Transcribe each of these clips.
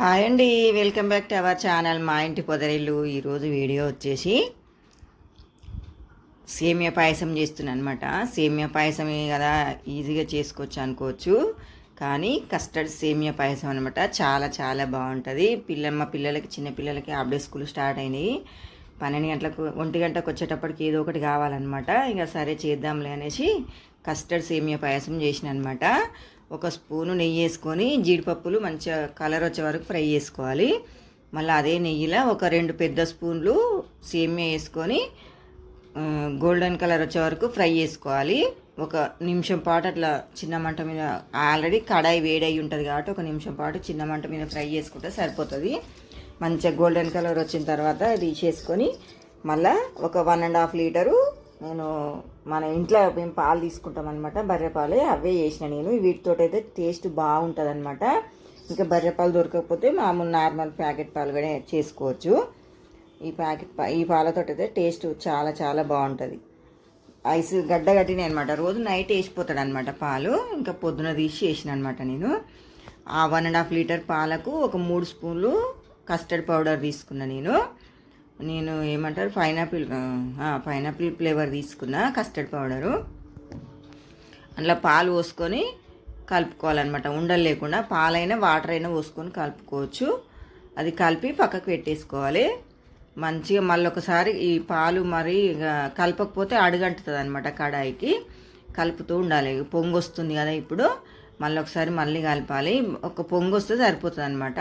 Hi అండి welcome back to our channel మా ఇంటి పొదరిల్లు. ఈరోజు వీడియో వచ్చేసి సేమియా పాయసం చేస్తున్నాను అనమాట సేమియా పాయసమే కదా ఈజీగా చేసుకోవచ్చు అనుకోవచ్చు. కానీ కస్టర్డ్ సేమియా పాయసం అనమాట చాలా చాలా బాగుంటుంది. పిల్ల మా పిల్లలకి చిన్నపిల్లలకి హాఫ్ డే స్కూల్ స్టార్ట్ అయినాయి పన్నెండు గంటలకు ఒంటి గంటకు వచ్చేటప్పటికి ఏదో ఒకటి కావాలన్నమాట. ఇంకా సరే చేద్దాంలే అనేసి కస్టర్డ్ సేమియా పాయసం చేసిన అనమాట ఒక స్పూను నెయ్యి వేసుకొని జీడిపప్పులు మంచిగా కలర్ వచ్చే వరకు ఫ్రై చేసుకోవాలి. మళ్ళీ అదే నెయ్యిలో ఒక రెండు పెద్ద స్పూన్లు సేమియా వేసుకొని గోల్డెన్ కలర్ వచ్చే వరకు ఫ్రై చేసుకోవాలి. ఒక నిమిషం పాటు అట్లా చిన్న మంట మీద ఆల్రెడీ కడాయి వేడై ఉంటుంది కాబట్టి ఒక నిమిషం పాటు చిన్న మంట మీద ఫ్రై చేసుకుంటే సరిపోతుంది. మంచిగా గోల్డెన్ కలర్ వచ్చిన తర్వాత తీసేసుకొని మళ్ళీ ఒక వన్ అండ్ హాఫ్ లీటరు నేను మన ఇంట్లో మేము పాలు తీసుకుంటాం అనమాట బర్రెపాలే అవే చేసిన నేను. వీటితో అయితే టేస్ట్ బాగుంటుంది అనమాట ఇంకా బర్రెపాలు దొరకకపోతే మామూలు నార్మల్ ప్యాకెట్ పాలు కూడా చేసుకోవచ్చు. ఈ ప్యాకెట్ ఈ పాలతో అయితే టేస్ట్ చాలా చాలా బాగుంటుంది. ఐస్ గడ్డ కట్టినాయి అనమాట రోజు నైట్ వేసిపోతాడు అనమాట పాలు. ఇంకా పొద్దున తీసి వేసిన అనమాట నేను. ఆ వన్ అండ్ హాఫ్ లీటర్ పాలకు ఒక మూడు స్పూన్లు కస్టర్డ్ పౌడర్ తీసుకున్నా నేను. నేను ఏమంటారు పైనాపిల్ పైనాపిల్ ఫ్లేవర్ తీసుకున్న కస్టర్డ్ పౌడరు అందులో పాలు పోసుకొని కలుపుకోవాలన్నమాట. ఉండలు లేకుండా పాలైనా వాటర్ అయినా పోసుకొని కలుపుకోవచ్చు. అది కలిపి పక్కకు పెట్టేసుకోవాలి. మంచిగా మళ్ళీ ఒకసారి ఈ పాలు మరి కలపకపోతే అడుగంటుతుంది అనమాట కడాయికి. కలుపుతూ ఉండాలి. పొంగు వస్తుంది కదా ఇప్పుడు. మళ్ళీ ఒకసారి మళ్ళీ కలపాలి. ఒక పొంగు వస్తే సరిపోతుంది అనమాట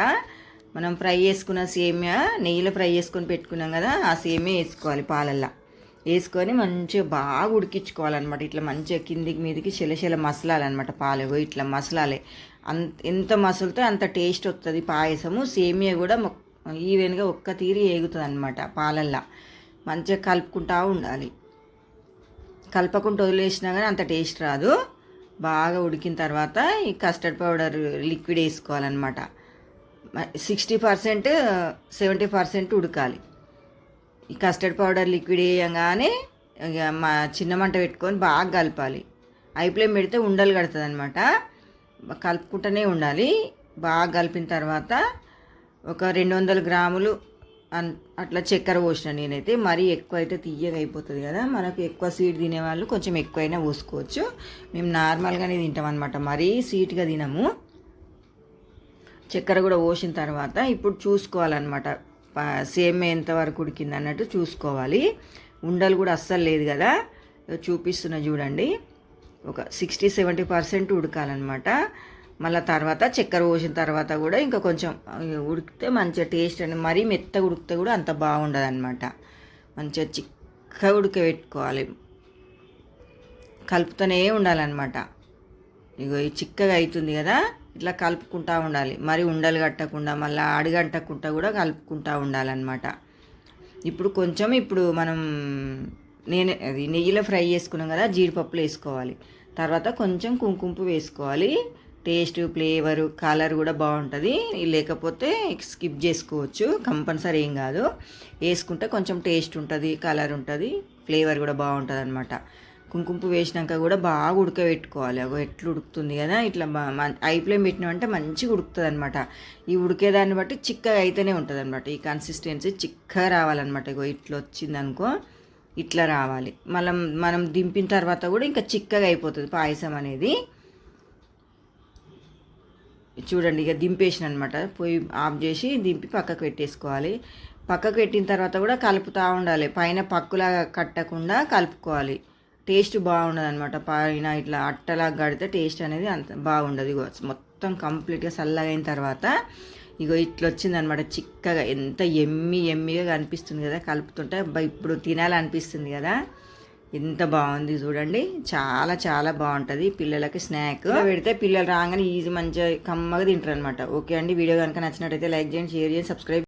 మనం ఫ్రై చేసుకున్న సేమియా నెయ్యిలో ఫ్రై చేసుకొని పెట్టుకున్నాం కదా ఆ సేమియా వేసుకోవాలి పాలల్లో. వేసుకొని మంచిగా బాగా ఉడికించుకోవాలన్నమాట. ఇట్లా మంచిగా కిందికి మీదికి చెల మసలాలన్నమాట పాలు. ఇట్లా మసలాలి. అంత ఎంత మసలితే అంత టేస్ట్ వస్తుంది పాయసము. సేమియా కూడా ఈవెన్గా ఒక్క తీరి ఏగుతుంది అనమాట పాలల్లో. మంచిగా కలుపుకుంటూ ఉండాలి. కలపకుండా వదిలేసినా కానీ అంత టేస్ట్ రాదు. బాగా ఉడికిన తర్వాత ఈ కస్టర్డ్ పౌడర్ లిక్విడ్ వేసుకోవాలన్నమాట. సిక్స్టీ పర్సెంట్ సెవెంటీ పర్సెంట్ ఉడకాలి. ఈ కస్టర్డ్ పౌడర్ లిక్విడ్ వేయగానే ఇక మా చిన్న మంట పెట్టుకొని బాగా కలపాలి. ఐ పెడితే ఉండలు కడుతుంది అనమాట కలుపుకుంటూనే ఉండాలి. బాగా కలిపిన తర్వాత ఒక రెండు వందల గ్రాములు అట్లా చక్కెర పోసిన నేనైతే. మరీ ఎక్కువ అయితే తీయగా అయిపోతుంది కదా. మనకు ఎక్కువ స్వీట్ తినేవాళ్ళు కొంచెం ఎక్కువైనా పోసుకోవచ్చు. మేము నార్మల్గానే తింటాం అనమాట మరీ స్వీట్గా తినము. చక్కెర కూడా పోసిన తర్వాత ఇప్పుడు చూసుకోవాలన్నమాట. సేమ్ ఎంతవరకు ఉడికింది అన్నట్టు చూసుకోవాలి. ఉండలు కూడా అస్సలు లేదు కదా. చూపిస్తున్నా చూడండి. ఒక సిక్స్టీ సెవెంటీ పర్సెంట్ ఉడకాలన్నమాట. మళ్ళీ తర్వాత చక్కెర పోసిన తర్వాత కూడా ఇంకా కొంచెం ఉడికితే మంచిగా టేస్ట్ అండి. మరీ మెత్తగా ఉడికితే కూడా అంత బాగుండదు అనమాట మంచిగా చిక్కగా ఉడకబెట్టుకోవాలి. కలుపుతూనే ఉండాలన్నమాట. ఇగో ఈ చిక్కగా అవుతుంది కదా. ఇట్లా కలుపుకుంటూ ఉండాలి. మరి ఉండలు కట్టకుండా మళ్ళీ అడుగంటకుండా కూడా కలుపుకుంటూ ఉండాలన్నమాట. ఇప్పుడు కొంచెం ఇప్పుడు మనం నేను అది నెయ్యిలో ఫ్రై చేసుకున్నాం కదా జీడిపప్పులు వేసుకోవాలి. తర్వాత కొంచెం కుంకుమ వేసుకోవాలి. టేస్ట్ ఫ్లేవరు కలర్ కూడా బాగుంటుంది. లేకపోతే స్కిప్ చేసుకోవచ్చు. కంపల్సరీ ఏం కాదు. వేసుకుంటే కొంచెం టేస్ట్ ఉంటుంది కలర్ ఉంటుంది ఫ్లేవర్ కూడా బాగుంటుంది అనమాట కుంకుమ వేసినాక కూడా బాగా ఉడకబెట్టుకోవాలి. అగో ఎట్లా ఉడుకుతుంది కదా? ఇట్లా ఐ ఫ్లేమ్ పెట్టినామంటే మంచిగా ఉడుకుతుంది అనమాట ఈ ఉడికేదాన్ని బట్టి చిక్కగా అయితేనే ఉంటుంది అనమాట ఈ కన్సిస్టెన్సీ చిక్కగా రావాలన్నమాట. ఇగో ఇట్లా వచ్చిందనుకో ఇట్లా రావాలి. మనం మనం దింపిన తర్వాత కూడా ఇంకా చిక్కగా అయిపోతుంది పాయసం అనేది. చూడండి ఇక దింపేసిన అనమాట పొయ్యి ఆఫ్ చేసి దింపి పక్కకు పెట్టేసుకోవాలి. పక్కకు పెట్టిన తర్వాత కూడా కలుపుతూ ఉండాలి. పైన పక్కులాగా కట్టకుండా కలుపుకోవాలి. టేస్ట్ బాగుండదు అనమాట పైన ఇట్లా అట్టలా కడితే టేస్ట్ అనేది అంత బాగుండదు. ఇగో మొత్తం కంప్లీట్గా చల్లగా అయిన తర్వాత ఇగో ఇట్లా వచ్చిందనమాట చిక్కగా. ఎంత ఎమ్మి ఎమ్మిగా కనిపిస్తుంది కదా కలుపుతుంటే. ఇప్పుడు తినాలనిపిస్తుంది కదా. ఎంత బాగుంది చూడండి. చాలా చాలా బాగుంటుంది పిల్లలకి స్నాక్. పెడితే పిల్లలు రాగానే ఈజీ మంచిగా కమ్మగా తింటారు అనమాట ఓకే అండి. వీడియో కనుక నచ్చినట్టయితే లైక్ చేయండి షేర్ చేయండి సబ్స్క్రైబ్